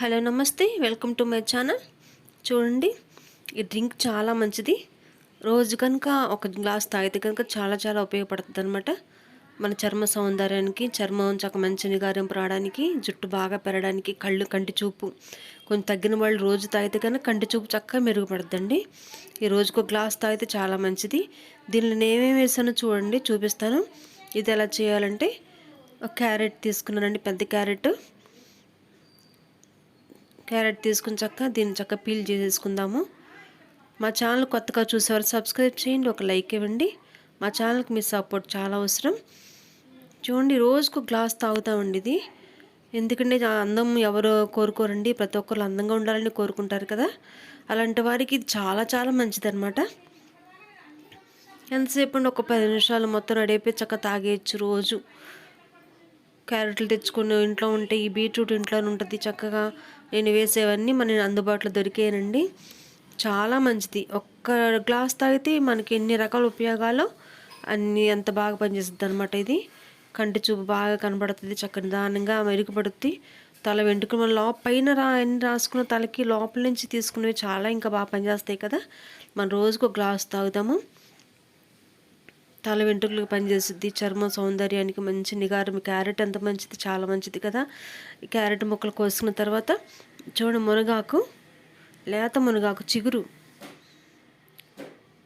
Hello నమస్తే. Welcome to my channel. చూడండి ఈ డ్రింక్ చాలా మంచిది. రోజు కనుక ఒక గ్లాస్ తాగితే కనుక చాలా చాలా ఉపయోగపడుతుంది అనమాట మన చర్మ సౌందర్యానికి చర్మం చక్క మంచి నిగారింపు రావడానికి జుట్టు బాగా పెరగడానికి కళ్ళు కంటి చూపు కొంచెం తగ్గిన వాళ్ళు రోజు తాగితే కనుక కంటి చూపు చక్కగా మెరుగుపడుతుందండి. ఈ రోజుకు గ్లాస్ తాగితే చాలా మంచిది. దీనిలో నేనేం ఏమేమి వేసానో చూడండి చూపిస్తాను. ఇది ఎలా చేయాలంటే ఒక క్యారెట్ తీసుకున్నానండి పెద్ద క్యారెట్. క్యారెట్ తీసుకుని చక్క దీన్ని చక్క పీల్ చేసేసుకుందాము. మా ఛానల్ కొత్తగా చూసేవారు సబ్స్క్రైబ్ చేయండి ఒక లైక్ ఇవ్వండి. మా ఛానల్కి మీ సపోర్ట్ చాలా అవసరం. చూడండి రోజుకు గ్లాస్ తాగుతామండి ఇది ఎందుకంటే ఆ అందం ఎవరు కోరుకోరండి ప్రతి ఒక్కరు అందంగా ఉండాలని కోరుకుంటారు కదా. అలాంటి వారికి ఇది చాలా చాలా మంచిదన్నమాట. ఎంతసేపు అండి ఒక పది నిమిషాలు మొత్తం రెడీ అయిపోయి చక్క తాగేయచ్చు రోజు. క్యారెట్లు తెచ్చుకుని ఇంట్లో ఉంటే ఈ బీట్రూట్ ఇంట్లోనే ఉంటుంది చక్కగా. నేను వేసేవన్నీ మన అందుబాటులో దొరికాయనండి చాలా మంచిది. ఒక్క గ్లాస్ తాగితే మనకి ఎన్ని రకాల ఉపయోగాలు అన్నీ అంత బాగా పనిచేస్తుంది అనమాట ఇది. కంటి చూపు బాగా కనబడుతుంది చక్కని దానంగా మెరుగుపడుద్ది. తల వెంట్రుకలు మన లోప పైన రా అన్ని రాసుకున్న తలకి లోపల నుంచి తీసుకునేవి చాలా ఇంకా బాగా పనిచేస్తాయి కదా. మన రోజుకు ఒక గ్లాస్ తాగుతాము. తల వెంట్రుకలకు పనిచేస్తుంది చర్మ సౌందర్యానికి మంచి నిగారం. క్యారెట్ ఎంత మంచిది చాలా మంచిది కదా. ఈ క్యారెట్ ముక్కలు కోసుకున్న తర్వాత చూడండి మునగాకు లేత మునగాకు చిగురు.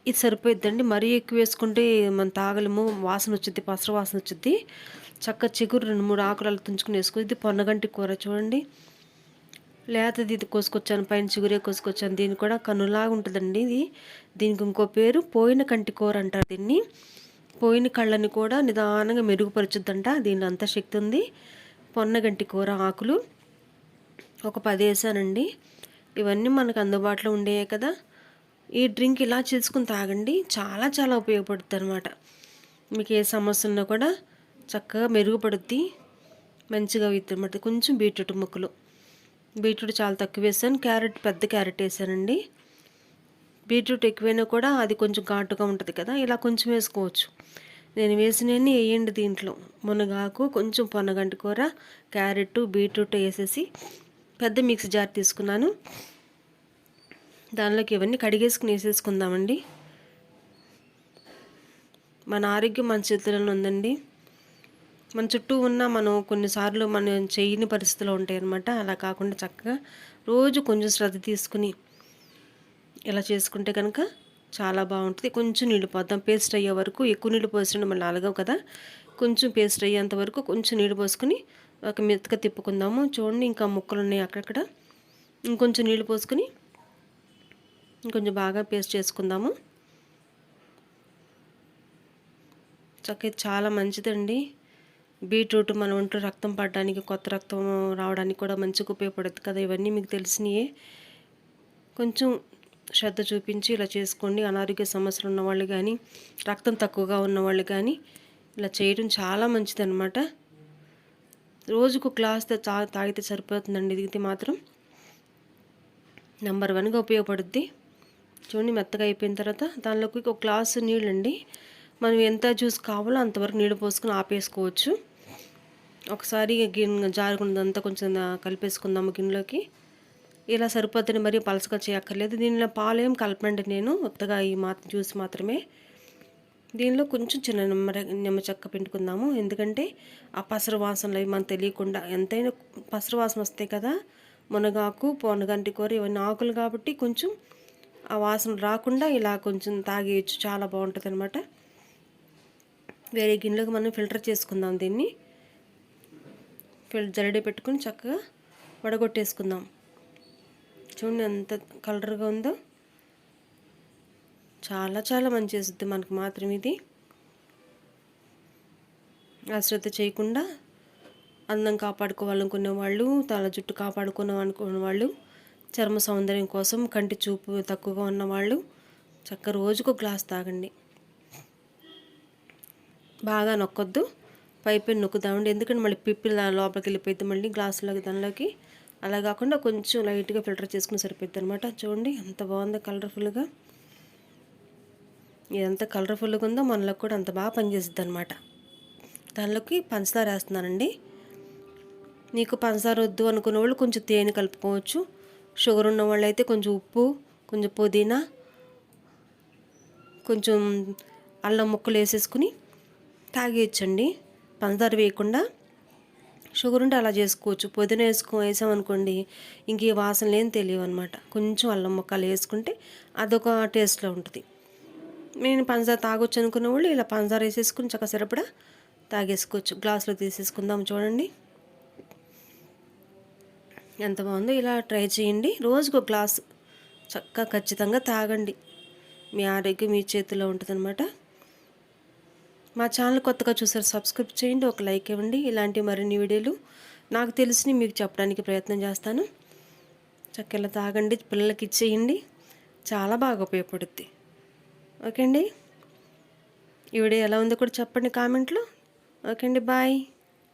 ఇది సరిపోయిద్దండి. మరీ ఎక్కువ వేసుకుంటే మనం తాగలేము. వాసన వచ్చింది పసర వాసన వచ్చింది చక్క చిగురు రెండు మూడు ఆకులు తుంచుకుని వేసుకో. ఇది పొన్నగంటి కూర చూడండి. లేతది ఇది కోసుకొచ్చాను పైన చిగురే కోసుకొచ్చాను. దీన్ని కూడా కన్నులాగా ఉంటుందండి ఇది. దీనికి ఇంకో పేరు పోయిన కంటి కూర అంటారు దీన్ని. పోయిన కళ్ళని కూడా నిదానంగా మెరుగుపరచుద్దంట. దీనిలో అంత శక్తి ఉంది. పొన్నగంటి కూర ఆకులు. ఒక పది వేసానండి. ఇవన్నీ మనకు అందుబాటులో ఉండేవి కదా. ఈ డ్రింక్ ఇలా చేసుకుని తాగండి. చాలా చాలా ఉపయోగపడుతుంది అనమాట మీకు ఏ సమస్య ఉన్నా కూడా చక్కగా మెరుగుపడుద్ది. మంచిగా అవుతుంది కొంచెం బీట్రూట్ ముక్కలు. బీట్రూట్ చాలా తక్కువ వేసాను. క్యారెట్ పెద్ద క్యారెట్ వేసానండి. బీట్రూట్ ఎక్కువైనా కూడా అది కొంచెం ఘాటుగా ఉంటుంది కదా ఇలా కొంచెం వేసుకోవచ్చు. నేను వేసినవన్నీ వేయండి దీంట్లో. మునగాకు కొంచెం పొనగంటి కూర క్యారెట్ బీట్రూట్ వేసేసి పెద్ద మిక్స్ జార్ తీసుకున్నాను. దానిలోకి ఇవన్నీ కడిగేసుకుని వేసేసుకుందామండి. మన ఆరోగ్యం మన చేతుల్లో ఉందండి. మన చుట్టూ ఉన్న మనం కొన్నిసార్లు మనం చేయని పరిస్థితులు ఉంటాయి అన్నమాట అలా కాకుండా చక్కగా రోజు కొంచెం శ్రద్ధ తీసుకుని ఇలా చేసుకుంటే కనుక చాలా బాగుంటుంది. కొంచెం నీళ్ళు పోద్దాం. పేస్ట్ అయ్యే వరకు ఎక్కువ నీళ్ళు పోసిన మళ్ళీ అలగవు కదా. కొంచెం పేస్ట్ అయ్యేంత వరకు కొంచెం నీళ్ళు పోసుకొని ఒక మెత్తగా తిప్పుకుందాము. చూడండి ఇంకా ముక్కలు ఉన్నాయి అక్కడక్కడ. ఇంకొంచెం నీళ్ళు పోసుకొని ఇంకొంచెం బాగా పేస్ట్ చేసుకుందాము. చక్కగా చాలా మంచిదండి. బీట్రూట్ మన ఒంట్లో రక్తం పడడానికి కొత్త రక్తం రావడానికి కూడా మంచిగా ఉపయోగపడుతుంది కదా. ఇవన్నీ మీకు తెలిసినయే. కొంచెం శ్రద్ధ చూపించి ఇలా చేసుకోండి. అనారోగ్య సమస్యలు ఉన్నవాళ్ళు కానీ రక్తం తక్కువగా ఉన్నవాళ్ళు కానీ ఇలా చేయడం చాలా మంచిదన్నమాట. రోజుకు గ్లాస్ తా తాగితే సరిపోతుందండి. ఇది మాత్రం నెంబర్ వన్గా ఉపయోగపడుద్ది. చూడండి మెత్తగా అయిపోయిన తర్వాత దానిలోకి ఒక గ్లాసు నీళ్ళండి. మనం ఎంత జ్యూస్ కావాలో అంతవరకు నీళ్ళు పోసుకొని ఆపేసుకోవచ్చు. ఒకసారి గిన్నె జారుకున్నదంతా కొంచెం కలిపేసుకుందాము గిన్నెలోకి. ఇలా సరిపోతుంది మరి పలసగా చేయక్కర్లేదు. దీనిలో పాలేం కలపండి నేను కొత్తగా ఈ మా జ్యూస్ మాత్రమే. దీనిలో కొంచెం చిన్న నిమ్మ నిమ్మ చెక్క పిండుకుందాము. ఎందుకంటే ఆ పసరు వాసనలు అవి మనకు తెలియకుండా ఎంతైనా పసరు వాసన వస్తాయి కదా మునగాకు పొనగంటి కూర ఇవన్నీ ఆకులు కాబట్టి కొంచెం ఆ వాసన రాకుండా ఇలా కొంచెం తాగేయచ్చు. చాలా బాగుంటుంది అనమాట వేరే గిన్నెలోకి మనం ఫిల్టర్ చేసుకుందాం దీన్ని. ఫిల్ జల్లడి పెట్టుకుని చక్కగా వడగొట్టేసుకుందాం. చూడండి ఎంత కలర్గా ఉందో. చాలా చాలా మంచి చేస్తుంది మనకు మాత్రం ఇది. అశ్రద్ధ చేయకుండా అందం కాపాడుకోవాలనుకునే వాళ్ళు తల జుట్టు కాపాడుకున్నాం అనుకునే వాళ్ళు చర్మ సౌందర్యం కోసం కంటి చూపు తక్కువగా ఉన్నవాళ్ళు చక్క రోజుకు గ్లాస్ తాగండి. బాగా నొక్కొద్దు. పైపై నొక్కుదామండి. ఎందుకంటే మళ్ళీ పిప్పి లోపలికి వెళ్ళిపోయింది మళ్ళీ గ్లాసులోకి దానిలోకి. అలా కాకుండా కొంచెం లైట్గా ఫిల్టర్ చేసుకుని సరిపోద్ది అనమాట చూడండి ఎంత బాగుందో కలర్ఫుల్గా. ఎంత కలర్ఫుల్గా ఉందో మనలో కూడా అంత బాగా పనిచేస్తుంది అనమాట దానిలోకి పంచదార వేస్తున్నానండి. నీకు పంచదార వద్దు అనుకున్న వాళ్ళు కొంచెం తేనె కలుపుకోవచ్చు. షుగర్ ఉన్న వాళ్ళు అయితే కొంచెం ఉప్పు కొంచెం పుదీనా కొంచెం అల్లం ముక్కలు వేసేసుకుని తాగేయచ్చండి. పంచదార వేయకుండా షుగర్ ఉంటే అలా చేసుకోవచ్చు. పుదీనా వేసుకో వేసామనుకోండి ఇంక ఈ వాసనలు ఏం తెలియవు అనమాట కొంచెం అల్లం ముక్కలు వేసుకుంటే అదొక టేస్ట్లో ఉంటుంది. నేను పంచదార తాగొచ్చు అనుకున్న వాళ్ళు ఇలా పంచదార వేసేసుకుని చక్క సరిపడా తాగేసుకోవచ్చు. గ్లాసులో తీసేసుకుందాం చూడండి. ఎంత బాగుందో ఇలా ట్రై చేయండి. రోజుకు గ్లాస్ చక్కగా ఖచ్చితంగా తాగండి. మీ ఆరోగ్యం మీ చేతిలో ఉంటుందన్నమాట. మా ఛానల్ కొత్తగా చూసారు సబ్స్క్రైబ్ చేయండి ఒక లైక్ ఇవ్వండి. ఇలాంటి మరిన్ని వీడియోలు నాకు తెలిసి మీకు చెప్పడానికి ప్రయత్నం చేస్తాను. చక్కెర తాగండి పిల్లలకి ఇచ్చేయండి. చాలా బాగా ఉపయోగపడుద్ది. ఓకే అండి? ఈ వీడియో ఎలా ఉందో కూడా చెప్పండి కామెంట్లో. ఓకే అండి బాయ్.